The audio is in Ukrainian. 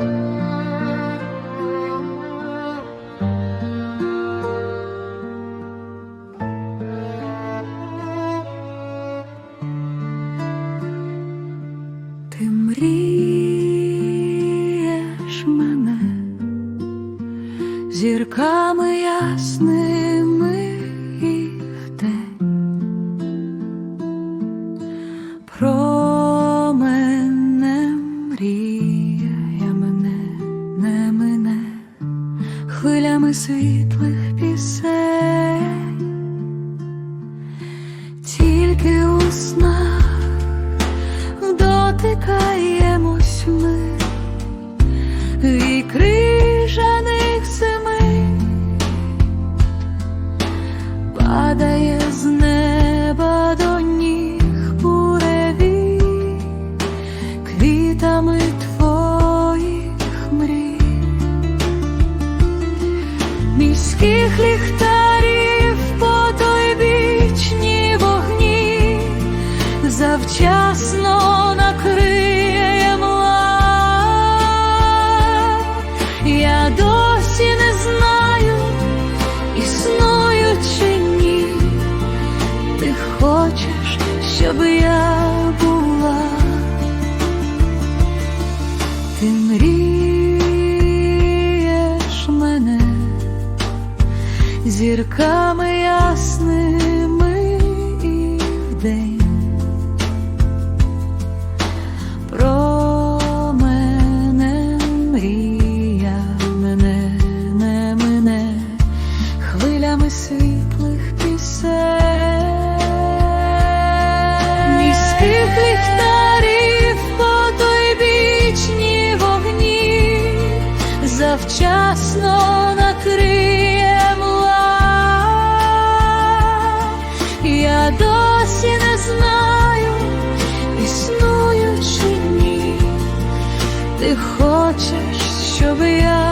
Ти мрієш мене зірками ясними. Хвилями світлих пісень, тільки у снах дотикаємось ми. Крижаних семи падає з неба до ніг буреві. Квітами міських ліхтарів потойбічні вогні завчасно накриє мла. Я досі не знаю, існую чи ні. Ти хочеш, щоб я була. Ти мрієш зірками ясними і вдень. Про мене мрія мене не мине хвилями світлих пісень. Міських ліхтарів потойбічні вогні завчасно накриє хочеш, щоб я.